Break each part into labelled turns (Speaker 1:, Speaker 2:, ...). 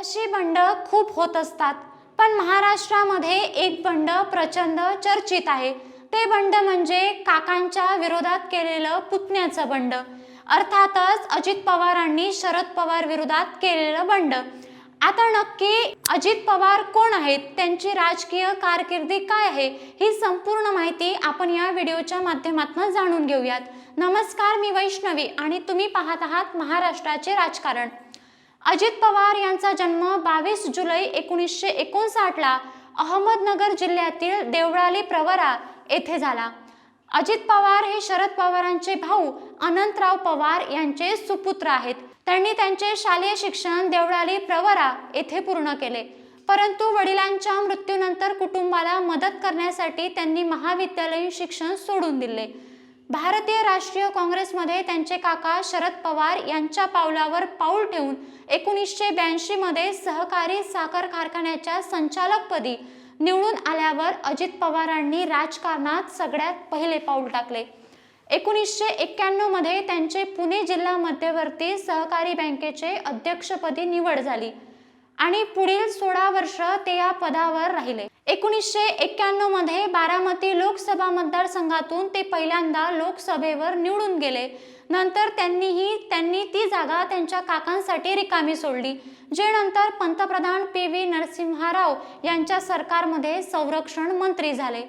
Speaker 1: अशी बंड खूप होत असतात. पण महाराष्ट्रामध्ये एक बंड प्रचंड चर्चित आहे. ते बंड म्हणजे काकांच्या विरोधात केलेलं पुतण्याचं बंड. अर्थातच अजित पवारांनी शरद पवार विरोधात केलेलं बंड. आता नक्की अजित पवार कोण आहेत? त्यांची राजकीय कारकिर्दी काय आहे? ही संपूर्ण माहिती आपण या व्हिडिओच्या माध्यमातून जाणून घेऊयात. नमस्कार मी वैष्णवी आणि तुम्ही पाहत आहात महाराष्ट्राचे राजकारण. अजित पवार यांचा जन्म बावीस जुलै एकोणीसशे एकोणसाठला अहमदनगर जिल्ह्यातील देवळाली प्रवरा येथे झाला. अजित पवार हे शरद पवारांचे भाऊ अनंतराव पवार यांचे सुपुत्र आहेत. त्यांनी त्यांचे शालेय शिक्षण देवळाली प्रवरा येथे पूर्ण केले. परंतु वडिलांच्या मृत्यूनंतर कुटुंबाला मदत करण्यासाठी त्यांनी महाविद्यालयीन शिक्षण सोडून दिले. भारतीय राष्ट्रीय काँग्रेसमध्ये त्यांचे काका शरद पवार यांच्या पावलावर पाऊल ठेवून एकोणीसशे ब्याऐंशीमध्ये सहकारी साखर कारखान्याच्या संचालकपदी निवडून आल्यावर अजित पवारांनी राजकारणात सगळ्यात पहिले पाऊल टाकले. एकोणीसशे एक्क्याण्णवमध्ये त्यांचे पुणे जिल्हा मध्यवर्ती सहकारी बँकेचे अध्यक्षपदी निवड झाली. आणि पुढील सोळा वर्ष ते या पदावर राहिले. एकोणीसशे एक्क्याण्णवमध्ये बारामती लोकसभा मतदारसंघातून ते पहिल्यांदा लोकसभेवर निवडून गेले. नंतर त्यांनीही त्यांनी ती जागा त्यांच्या काकांसाठी रिकामी सोडली जे नंतर पंतप्रधान पी व्ही नरसिंहाराव यांच्या सरकारमध्ये संरक्षण मंत्री झाले.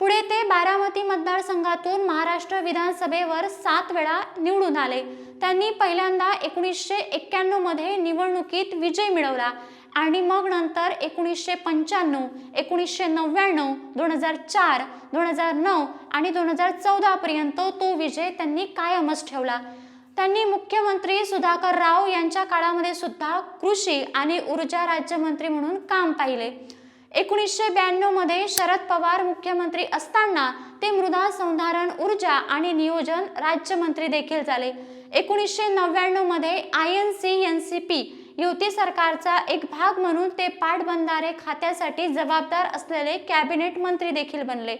Speaker 1: पुढे ते बारामती मतदारसंघातून महाराष्ट्र विधानसभेवर सात वेळा निवडून आले. त्यांनी पहिल्यांदा एकोणीसशे एक्क्याण्णवमध्ये निवडणुकीत विजय मिळवला आणि मग नंतर एकोणीसशे पंच्याण्णव एकोणीसशे नव्याण्णव दोन हजार चार दोन हजार नऊ आणि दोन हजार चौदापर्यंत तो विजय त्यांनी कायमच ठेवला. त्यांनी मुख्यमंत्री सुधाकर राव यांच्या काळामध्ये सुद्धा कृषी आणि ऊर्जा राज्यमंत्री म्हणून काम पाहिले. एकोणीसशे ब्याण्णवमध्ये शरद पवार मुख्यमंत्री असताना ते मृदा संधारण ऊर्जा आणि नियोजन राज्यमंत्री देखील झाले. एकोणीसशे नव्याण्णवमध्ये I N C N C P युती सरकारचा एक भाग म्हणून ते पाटबंधारे खात्यासाठी जबाबदार असलेले कॅबिनेट मंत्री देखील बनले.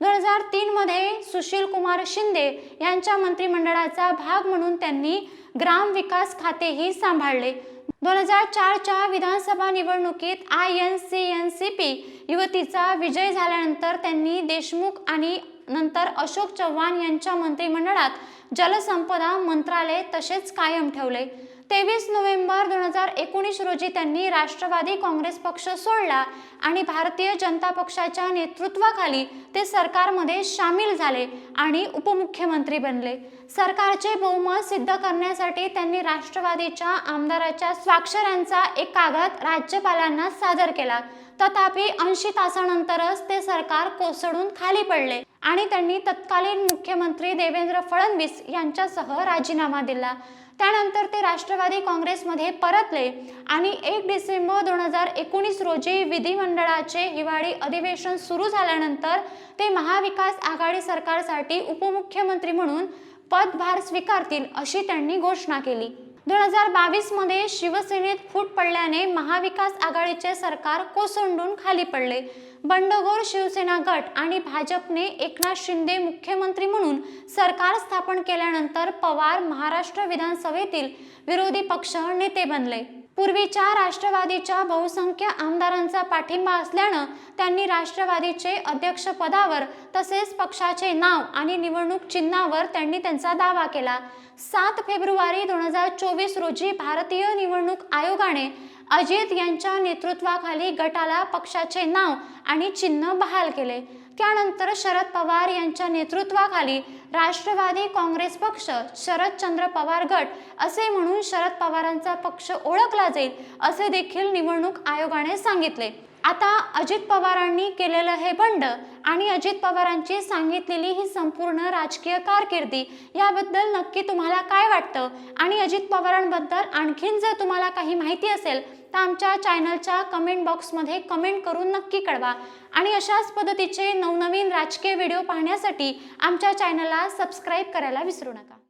Speaker 1: दोन हजार तीनमध्ये सुशील कुमार शिंदे यांच्या मंत्रिमंडळाचा भाग म्हणून त्यांनी ग्राम विकास खातेही सांभाळले. दोन हजार चारच्या विधानसभा निवडणुकीत I N C N C P युवतीचा विजय झाल्यानंतर त्यांनी देशमुख आणि नंतर अशोक चव्हाण यांच्या मंत्रिमंडळात जलसंपदा मंत्रालय तसेच कायम ठेवले. तेवीस नोव्हेंबर दोन हजार एकोणीस रोजी त्यांनी राष्ट्रवादी काँग्रेस पक्ष सोडला आणि भारतीय जनता पक्षाच्या नेतृत्वाखाली ते सरकारमध्ये सामील झाले आणि उपमुख्यमंत्री बनले. सरकारचे बहुमत सिद्ध करण्यासाठी त्यांनी राष्ट्रवादीच्या आमदाराच्या स्वाक्षऱ्यांचा एक कागद राज्यपालांना सादर केला. तथापि ऐंशी तासानंतरच ते सरकार कोसळून खाली पडले आणि त्यांनी तत्कालीन मुख्यमंत्री देवेंद्र फडणवीस यांच्यासह राजीनामा दिला. त्यानंतर ते राष्ट्रवादी काँग्रेसमध्ये परतले आणि एक डिसेंबर दोन हजार एकोणीस रोजी विधिमंडळाचे हिवाळी अधिवेशन सुरू झाल्यानंतर ते महाविकास आघाडी सरकारसाठी उपमुख्यमंत्री म्हणून पदभार स्वीकारतील अशी त्यांनी घोषणा केली. दोन हजार बावीसमध्ये शिवसेनेत फूट पडल्याने महाविकास आघाडीचे सरकार कोसंडून खाली पडले. बंडगोर शिवसेना गट आणि भाजपने एकनाथ शिंदे मुख्यमंत्री म्हणून सरकार स्थापन केल्यानंतर पवार महाराष्ट्र विधानसभेतील विरोधी पक्ष नेते बनले. पूर्वीच्या राष्ट्रवादीच्या बहुसंख्य आमदारांचा पाठिंबा असल्यानं त्यांनी राष्ट्रवादीचे अध्यक्षपदावर तसेच पक्षाचे नाव आणि निवडणूक चिन्हावर त्यांनी त्यांचा दावा केला. सात फेब्रुवारी दोन हजार चोवीस रोजी भारतीय निवडणूक आयोगाने अजित यांच्या नेतृत्वाखाली गटाला पक्षाचे नाव आणि चिन्ह बहाल केले. त्यानंतर शरद पवार यांच्या नेतृत्वाखाली राष्ट्रवादी काँग्रेस पक्ष शरदचंद्र पवार गट असे म्हणून शरद पवारांचा पक्ष ओळखला जाईल असे देखील निवडणूक आयोगाने सांगितले. आता अजित पवारांनी केलेलं हे बंड आणि अजित पवारांची सांगितलेली ही संपूर्ण राजकीय कारकिर्दी याबद्दल नक्की तुम्हाला काय वाटतं? आणि अजित पवारांबद्दल आणखीन जर तुम्हाला काही माहिती असेल तर आमच्या चॅनलच्या कमेंट बॉक्समध्ये कमेंट करून नक्की कळवा. आणि अशाच पद्धतीचे नवनवीन राजकीय व्हिडिओ पाहण्यासाठी आमच्या चॅनलला सबस्क्राईब करायला विसरू नका.